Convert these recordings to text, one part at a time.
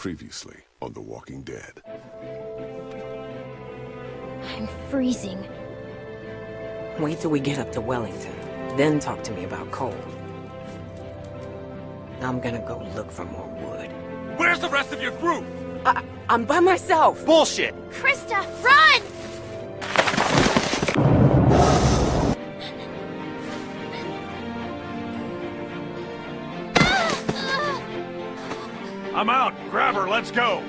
Previously on The Walking Dead. I'm freezing. Wait till we get up to Wellington. Then talk to me about coal. I'm gonna go look for more wood. Where's the rest of your group? I, I'm by myself. Bullshit! Krista, run! I'm out. Grab her. Let's go.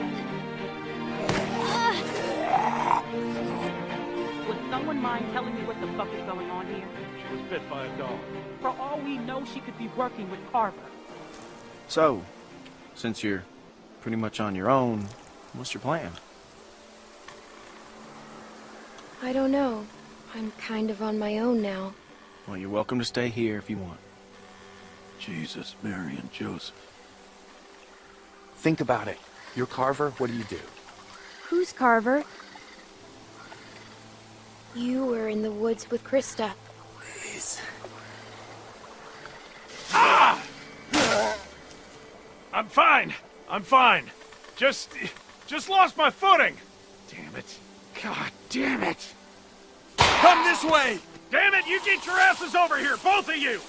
Would someone mind telling me what the fuck is going on here? She was bit by a dog. For all we know, she could be working with Carver. So, since you're pretty much on your own, what's your plan? I don't know. I'm kind of on my own now. Well, you're welcome to stay here if you want. Jesus, Mary, and Joseph. Think about it. You're Carver, what do you do? Who's Carver? You were in the woods with Krista. Please. Ah! I'm fine. I'm fine. Just, just lost my footing. Damn it. God damn it. Come this way. Damn it, you get your asses over here, both of you.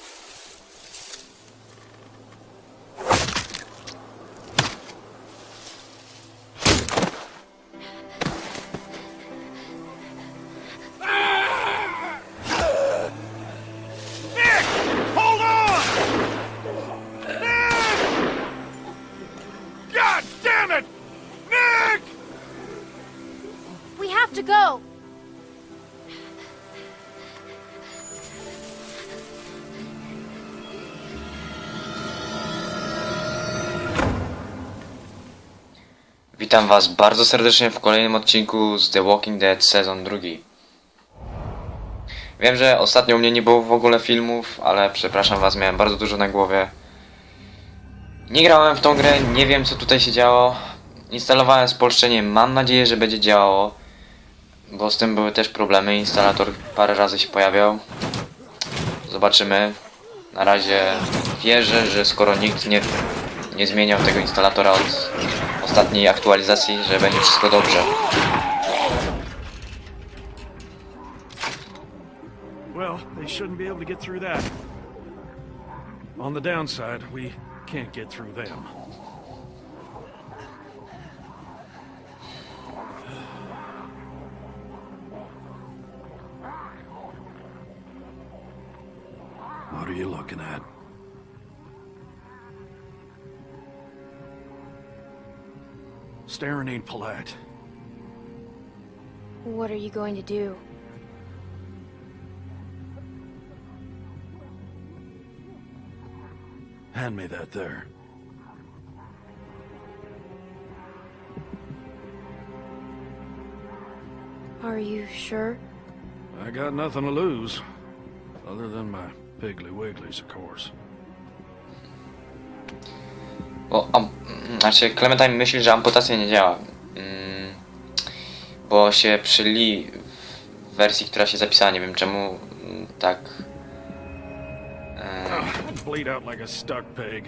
Have to go! Witam Was bardzo serdecznie w kolejnym odcinku z The Walking Dead sezon drugi. Wiem, że ostatnio u mnie nie było w ogóle filmów, ale przepraszam Was, miałem bardzo dużo na głowie. Nie grałem w tą grę, nie wiem co tutaj się działo. Instalowałem spolszczenie, mam nadzieję, że będzie działało. Bo z tym były też problemy, instalator parę razy się pojawiał. Zobaczymy. Na razie wierzę, że skoro nikt nie, nie zmieniał tego instalatora od ostatniej aktualizacji, że będzie wszystko dobrze. Well, they shouldn't be able to get through that. On the downside, we can't get through them. Looking at? Staring ain't polite. What are you going to do? Hand me that there. Are you sure? I got nothing to lose. Other than my Piggly Wigglies, of course. Bo, am, mm, znaczy, Clementine myśli, że amputacja nie działa. Mm, bo się przy Lee w wersji, która się zapisała, nie wiem czemu mm, tak. em, Ugh, bleed out like a stuck pig.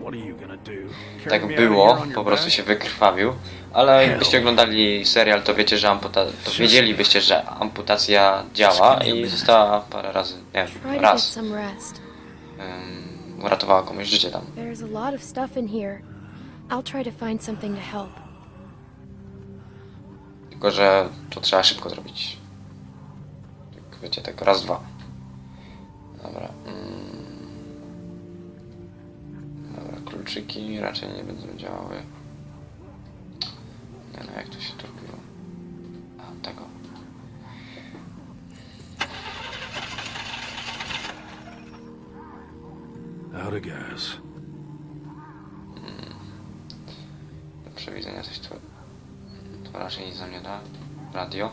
What are you gonna do? Carry tak me out of here było, on your po prostu back? się wykrwawił. Ale jakbyście oglądali serial, to wiecie, że amputa to wiedzielibyście, że amputacja działa i została parę razy, nie Try wiem, to get raz. some rest. em, uratowała komuś życie tam. There's a lot of stuff in here. I'll try to find something to help. Tylko, że to trzeba szybko zrobić. Tak, wiecie, tak raz, dwa. Dobra. Mm. Kluczyki raczej nie będą działały. Nie no, jak to się to robiło? A, tego. Out of gas. Do przewidzenia coś tu... To raczej nic nam nie da. Radio.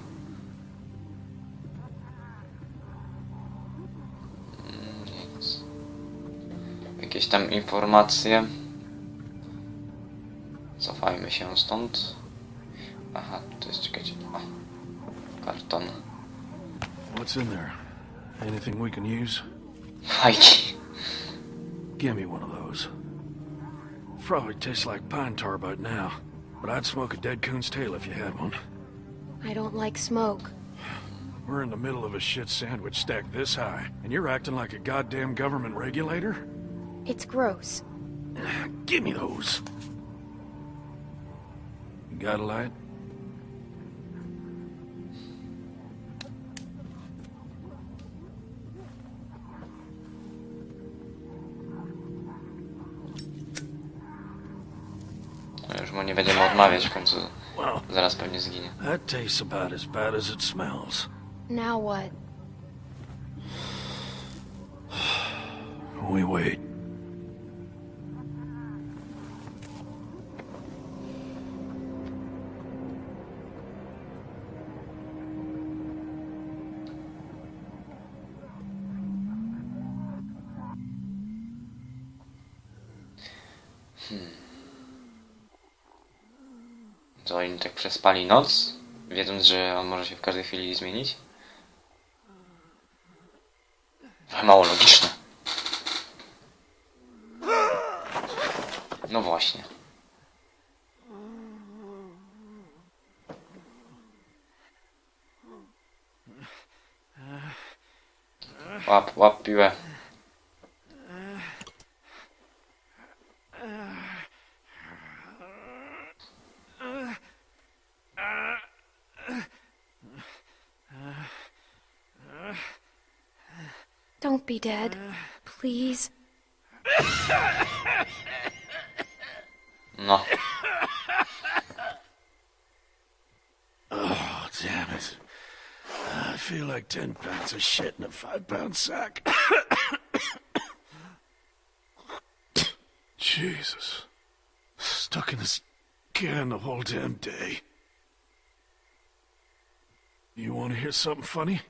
Mm, Nic. Jakieś tam informacje. Cofajmy się stąd. Aha, to jest, czekajcie. O, karton. What's in there? Anything we can use? Fajki. Give me one of those. probably tastes like pine tar by now. But I'd smoke a dead coon's tail if you had one. I don't like smoke. We're in the middle of a shit sandwich stacked this high, and you're acting like a goddamn government regulator? It's gross. Give me those. You got a light? No Już mu nie będziemy odmawiać w końcu. Zaraz pewnie zginie. that tastes about as bad as it smells. Now what? We wait. Przespali noc, wiedząc, że on może się w każdej chwili zmienić? Mało logiczne. No właśnie. Łap, łap piłę. Don't dead. Please. No. Oh, damn it. I feel like 10 pounds of shit in a 5 pound sack. Jesus. Stuck in this can the whole damn day. You want to hear something funny?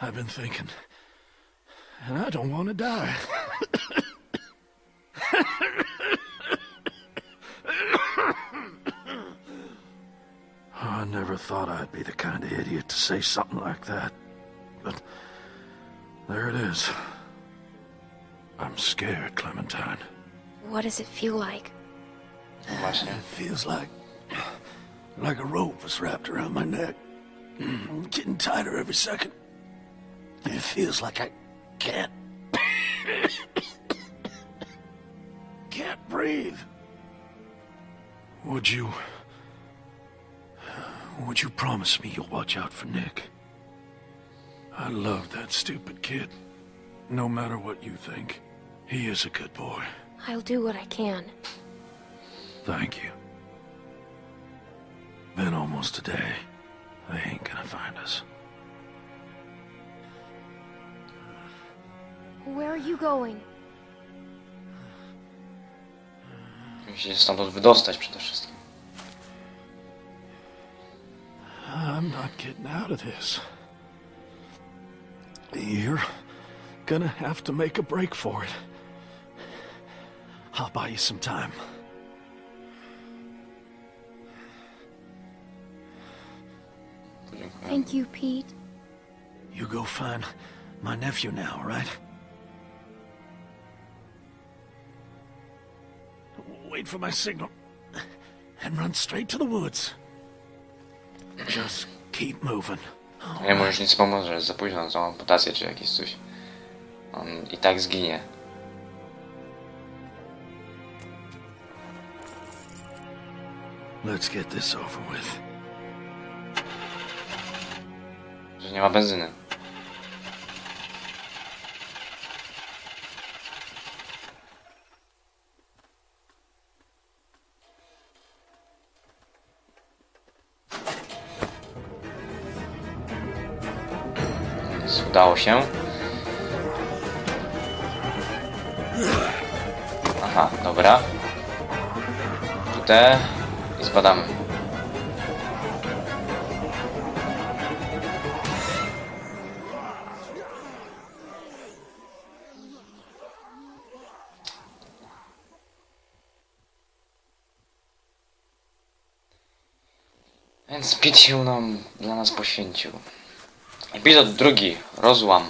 I've been thinking. And I don't want to die. I never thought I'd be the kind of idiot to say something like that. But there it is. I'm scared, Clementine. What does it feel like? No. It feels like like a rope was wrapped around my neck. Mm, getting tighter every second. It feels like I can't can't breathe. Would you would you promise me you'll watch out for Nick? I love that stupid kid. No matter what you think, he is a good boy. I'll do what I can. Thank you. Been almost a day. They ain't gonna find us. Where are you going? Musi się stamtąd wydostać przede wszystkim. I'm not getting out of this. You're gonna have to make a break for it. I'll buy you some time. Thank you, Pete. You go find my nephew now, all right? Wait for my signal. And run straight to the woods. Just keep moving. Nie mu już nic pomoże, jest za późno tą amputację czy jakieś coś. On i tak zginie. Let's get this over with. Że nie ma benzyny. Udało się. Aha, dobra. Tutaj i zbadamy. Więc Pete się nam dla nas poświęcił. Epizod drugi. Rozłam.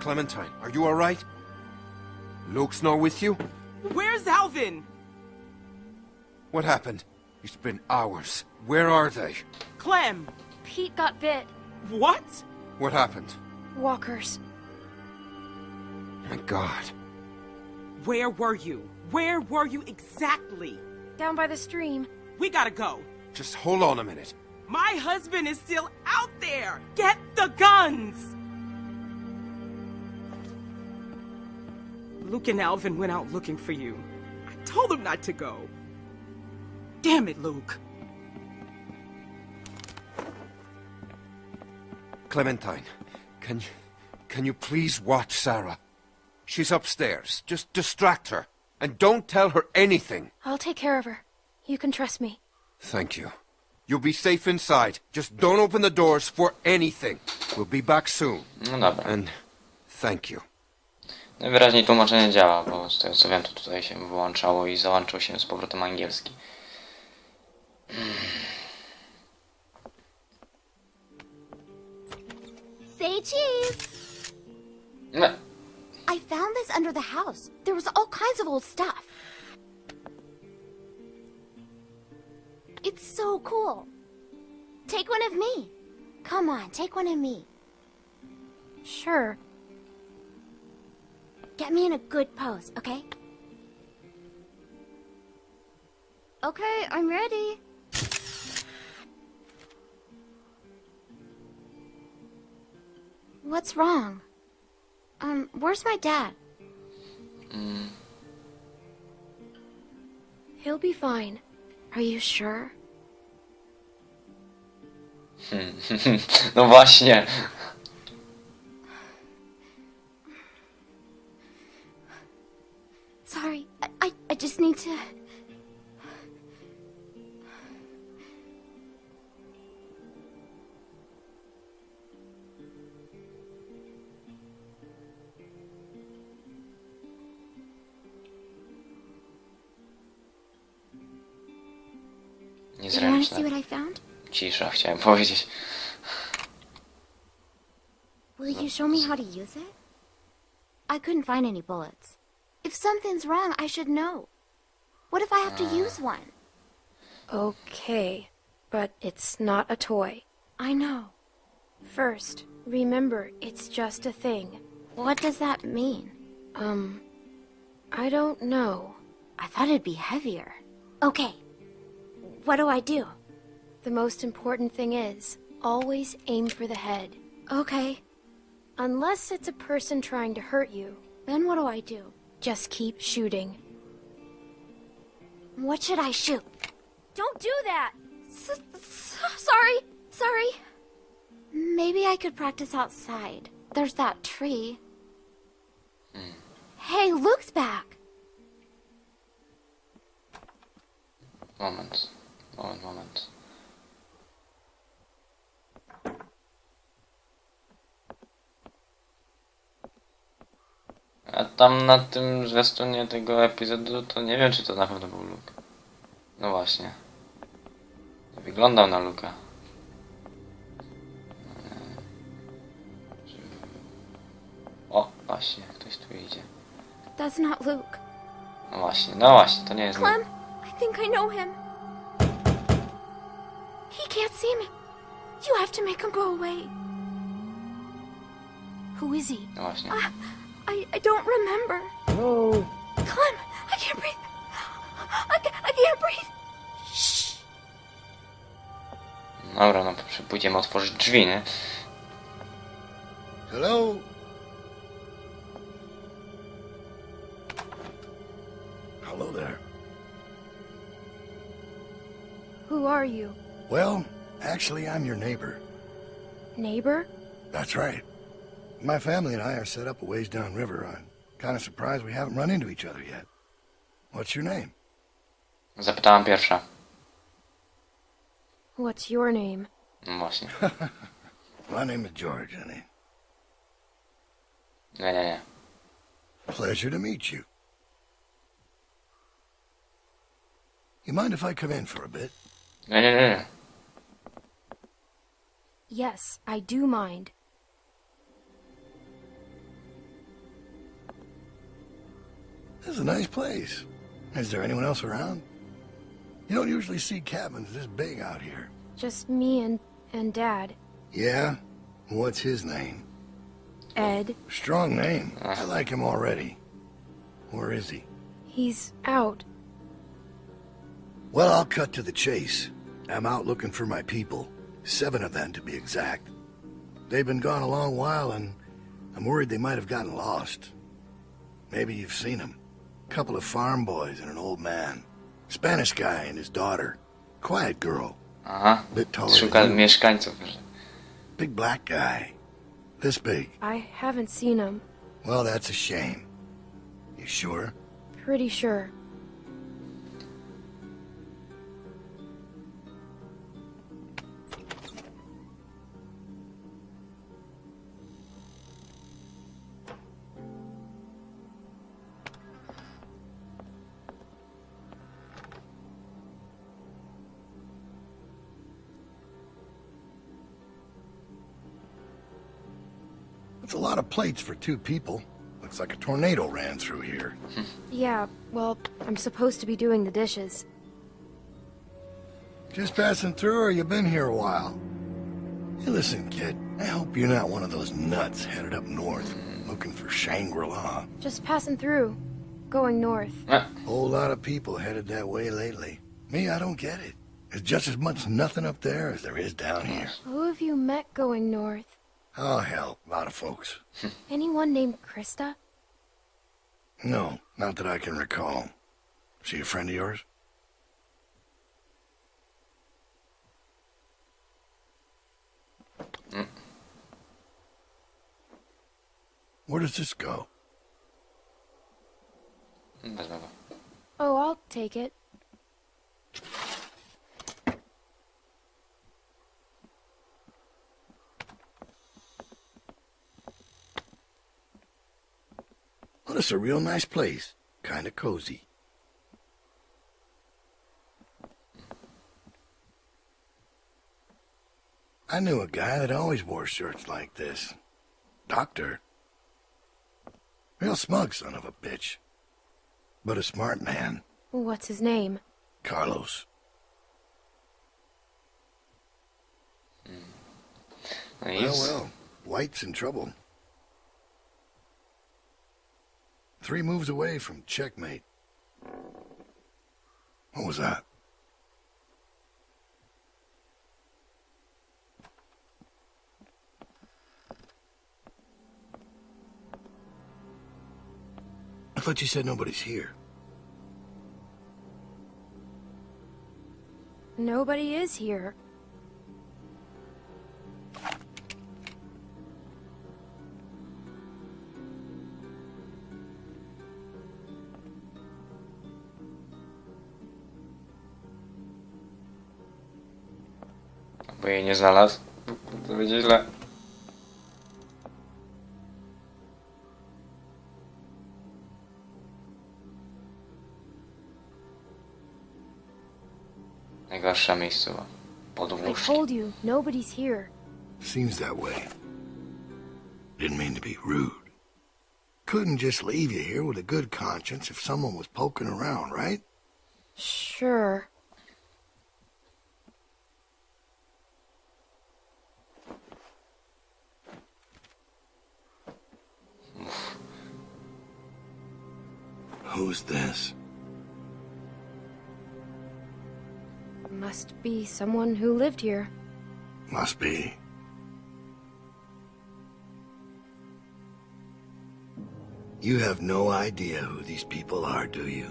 Clementine, are you all right? Luke's not with you? Where's Alvin? What happened? It's been hours. Where are they? Clem. Pete got bit. What? What happened? Walkers. My god. Where were you? Where were you exactly? Down by the stream. We gotta go. Just hold on a minute. My husband is still out there. Get the guns. Luke and Alvin went out looking for you. I told them not to go. Damn it, Luke. Clementine, can you, can you please watch Sarah? She's upstairs. Just distract her. And don't tell her anything. I'll take care of her. You can trust me. Thank you. You'll be safe inside. Just don't open the doors for anything. We'll be back soon. No dobra. And thank you. Najwyraźniej tłumaczenie działa, bo z tego co wiem to tutaj się wyłączało i załączył się z powrotem angielski. Say cheese! No, I found this under the house. There was all kinds of old stuff. It's so cool. Take one of me. Come on, take one of me. Sure. Get me in a good pose, okay? Okay, I'm ready. What's wrong? Um, where's my dad? Mm. He'll be fine. Are you sure? no właśnie. Sorry, I, I, I just need to. Cisza, chciałem powiedzieć. Will you show me how to use it? I couldn't find any bullets. If something's wrong, I should know. What if I have to use one? Okay. But it's not a toy. I know. First, remember, it's just a thing. What does that mean? Um, I don't know. I thought it'd be heavier. Okay. What do I do? The most important thing is, always aim for the head. Okay. Unless it's a person trying to hurt you, Then what do I do? just keep shooting. What should I shoot? Don't do that! S- s- sorry. Sorry. Maybe I could practice outside. There's that tree. Hmm. Hey, Luke's back. Moment. Moment, moment. A tam na tym zwiastunie tego epizodu to nie wiem czy to na pewno był Luke. No właśnie. Nie wyglądał na Luka. O, właśnie, ktoś tu idzie. That's not Luke. No właśnie, no właśnie, to nie jest Luke. Clem, I think I know him. He can't see me. You have to make him go away. Who is he? No właśnie. I, I don't remember. No. Clem, I can't breathe. I, ca- I can't breathe. Shh. Dobra, no przy- pójdziemy otworzyć drzwi, nie? Hello? Hello there. Who are you? Well, actually, I'm your neighbor. Neighbor? That's right. My family and I are set up a ways downriver. I'm kind of surprised we haven't run into each other yet. What's your name? Zapytałam pierwsza. What's your name? No właśnie. My name is George, honey. Nie, nie, nie. Pleasure to meet you. You mind if I come in for a bit? Nie, nie, nie, nie. Yes, I do mind. This is a nice place. Is there anyone else around? You don't usually see cabins this big out here. Just me and and Dad. Yeah? What's his name? Ed. Strong name. I like him already. Where is he? He's out. Well, I'll cut to the chase. I'm out looking for my people. Seven of them, to be exact. They've been gone a long while, and I'm worried they might have gotten lost. Maybe you've seen them. Couple of farm boys and an old man. Spanish guy and his daughter. Quiet girl. Aha. Bit taller Szuka than mieszkańców. Big black guy. This big. I haven't seen him. Well, that's a shame. You sure? Pretty sure. Plates for two people. Looks like a tornado ran through here. Yeah, well, I'm supposed to be doing the dishes. Just passing through, or you been here a while? Hey, listen, kid. I hope you're not one of those nuts headed up north, looking for Shangri-La. Just passing through. Going north. A Whole lot of people headed that way lately. Me, I don't get it. There's just as much nothing up there as there is down here. Who have you met going north? Oh, hell, a lot of folks. Anyone named Krista? No, not that I can recall. She a friend of yours? Mm. Where does this go? Go. Oh, I'll take it. Well, it's a real nice place. Kinda cozy. I knew a guy that always wore shirts like this. Doctor. Real smug son of a bitch. But a smart man. What's his name? Carlos. Mm. No i Well, well. White's in trouble. Three moves away from checkmate. What was that? I thought you said nobody's here. Nobody is here. Znalazł. To będzie źle. Najgorsza miejscowa. Pod I łóżkiem. told you, nobody's here. Seems that way. Didn't mean to be rude. Couldn't just leave you here with a good conscience if someone was poking around, right? Sure. Who's this? Must be someone who lived here. Must be. You have no idea who these people are, do you?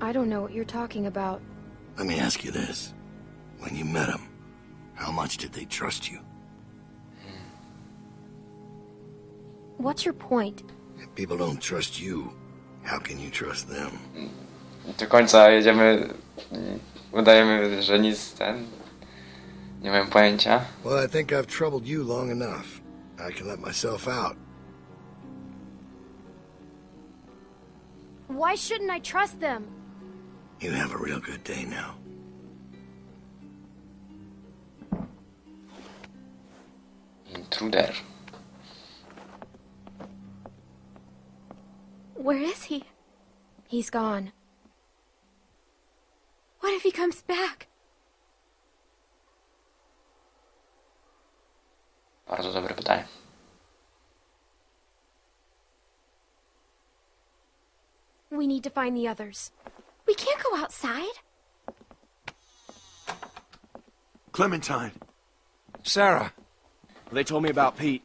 I don't know what you're talking about. Let me ask you this. When you met them, how much did they trust you? What's your point? If people don't trust you, how can you trust them? Do końca jedziemy. Udajemy, że nic ten. Nie mam pojęcia. Well, I think I've troubled you long enough. I can let myself out. Why shouldn't I trust them? You have a real good day now. Intruder. Where is he? He's gone. What if he comes back? Bardzo dobre pytanie. We need to find the others. We can't go outside. Clementine. Sarah! They told me about Pete.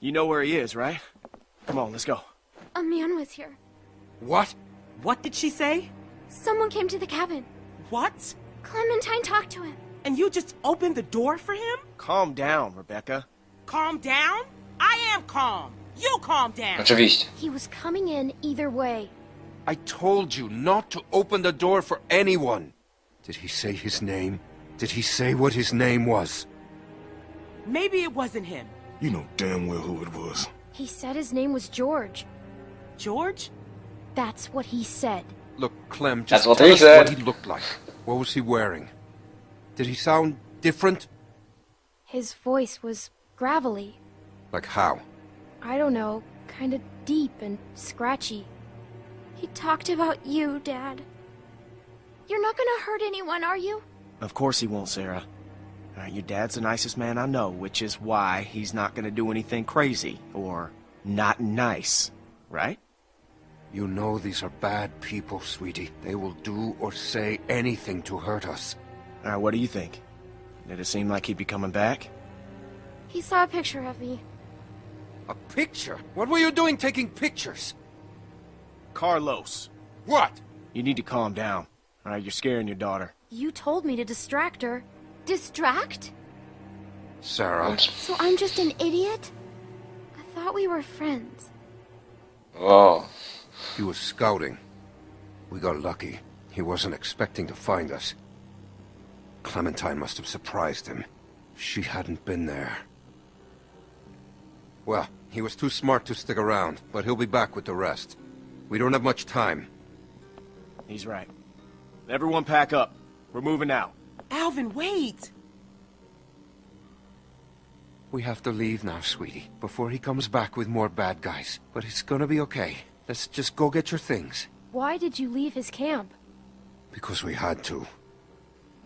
You know where he is, right? Come on, let's go. A man was here. What? What did she say? Someone came to the cabin. What? Clementine talked to him. And you just opened the door for him? Calm down, Rebecca. Calm down? I am calm. You calm down. Oczywiście. He was coming in either way. I told you not to open the door for anyone. Did he say his name? Did he say what his name was? Maybe it wasn't him. You know damn well who it was. He said his name was George. George? That's what he said. Look, Clem, That's just what tell he us said. what he looked like. What was he wearing? Did he sound different? His voice was gravelly. Like how? I don't know, kind of deep and scratchy. He talked about you, Dad. You're not gonna hurt anyone, are you? Of course he won't, Sarah. All right, your dad's the nicest man I know, which is why he's not gonna do anything crazy or not nice, right? You know these are bad people, sweetie. They will do or say anything to hurt us. All right, what do you think? Did it seem like he'd be coming back? He saw a picture of me. A picture? What were you doing taking pictures? Carlos, What? you need to calm down. All right, you're scaring your daughter. You told me to distract her. Distract? Sarah. So I'm just an idiot? I thought we were friends. Wow. He was scouting. We got lucky. He wasn't expecting to find us. Clementine must have surprised him. She hadn't been there. Well, he was too smart to stick around, but he'll be back with the rest. We don't have much time. He's right. Everyone pack up. We're moving out. Alvin, wait. We have to leave now, sweetie, before he comes back with more bad guys. But it's gonna be okay. Let's just go get your things. Why did you leave his camp? Because we had to.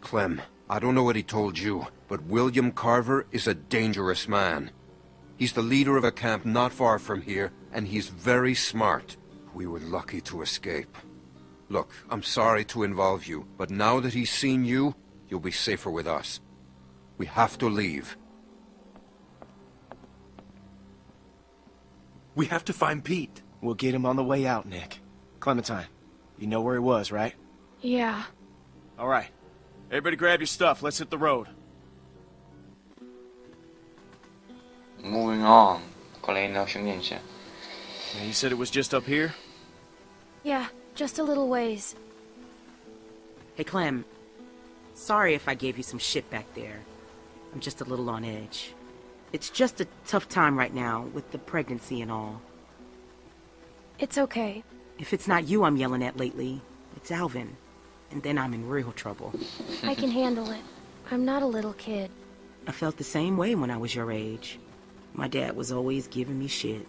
Clem, I don't know what he told you, but William Carver is a dangerous man. He's the leader of a camp not far from here, and he's very smart. We were lucky to escape. Look, I'm sorry to involve you, but now that he's seen you, you'll be safer with us. We have to leave. We have to find Pete. We'll get him on the way out, Nick. Clementine, you know where he was, right? Yeah. All right. Everybody grab your stuff. Let's hit the road. Moving on. Kolejne osiągnięcie. Now, you said it was just up here? Yeah, just a little ways. Hey, Clem. Sorry if I gave you some shit back there. I'm just a little on edge. It's just a tough time right now with the pregnancy and all. It's okay. If it's not you I'm yelling at lately, it's Alvin. And then I'm in real trouble. I can handle it. I'm not a little kid. I felt the same way when I was your age. My dad was always giving me shit.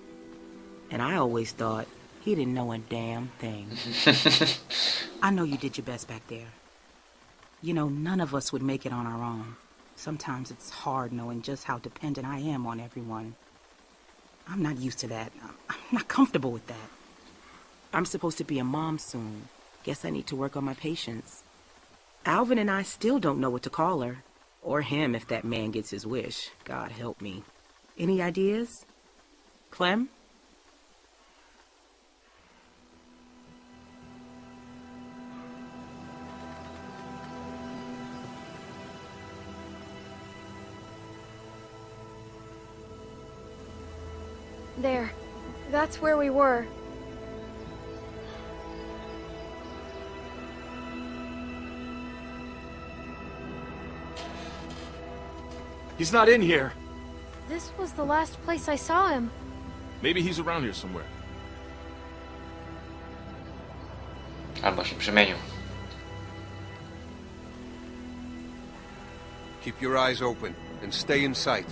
And I always thought he didn't know a damn thing. I know you did your best back there. You know, none of us would make it on our own. Sometimes it's hard knowing just how dependent I am on everyone. I'm not used to that. I'm- I'm not comfortable with that. I'm supposed to be a mom soon. Guess I need to work on my patience. Alvin and I still don't know what to call her. Or him if that man gets his wish. God help me. Any ideas? Clem? There. That's where we were. He's not in here. This was the last place I saw him. Maybe he's around here somewhere. Albo się przemienił. Keep your eyes open and stay in sight.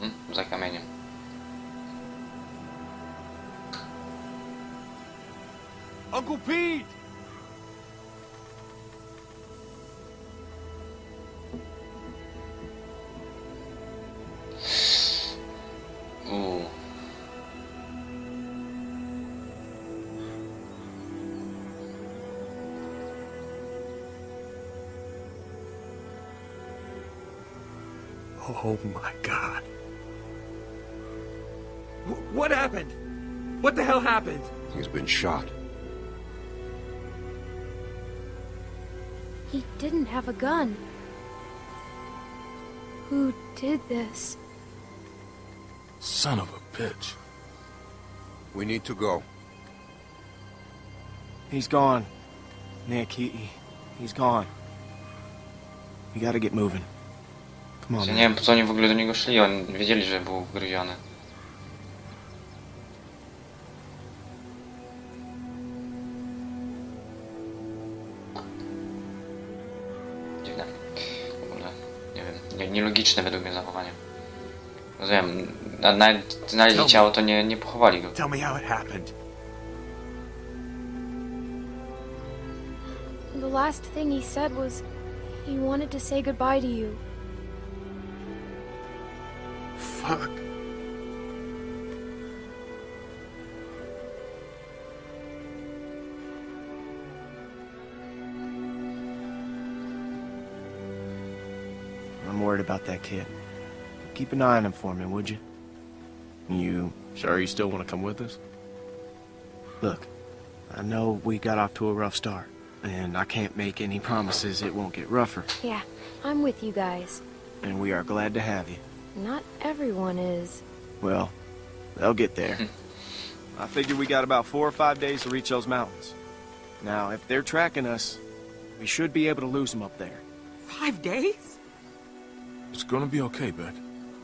Hmm, za kamieniem. Uncle Pete! Uuu. Oh my god. what happened? What the hell happened? He's been shot. Didn't have a gun. Who did this? Son of a bitch. We need to go. He's gone. Nick, he, he he's gone. We gotta get moving. Come on, Ja man. nie wiem po co oni w ogóle do niego szli, oni wiedzieli, że był gryziony. Nielogiczne według mnie zachowanie. Rozumiem, na- nawet znaleźli ciało, to nie, nie pochowali go. Tell me how it happened. The last thing he said was he wanted to say goodbye to you. Fuck. Worried about that kid. Keep an eye on him for me, would you? You sure you still want to come with us? Look, I know we got off to a rough start, and I can't make any promises it won't get rougher, Yeah, I'm with you guys. and we are glad to have you. Not everyone is. Well, they'll get there. I figure we got about four or five days to reach those mountains. Now, if they're tracking us, we should be able to lose them up there. Five days? It's gonna be okay, Beck.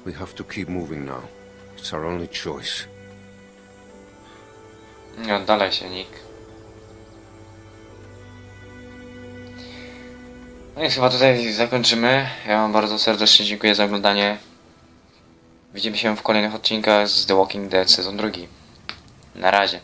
We have to keep moving now. It's our only choice. Nie oddalaj się, Nick. No i chyba tutaj zakończymy. Ja wam bardzo serdecznie dziękuję za oglądanie. Widzimy się w kolejnych odcinkach z The Walking Dead sezon drugi. Na razie.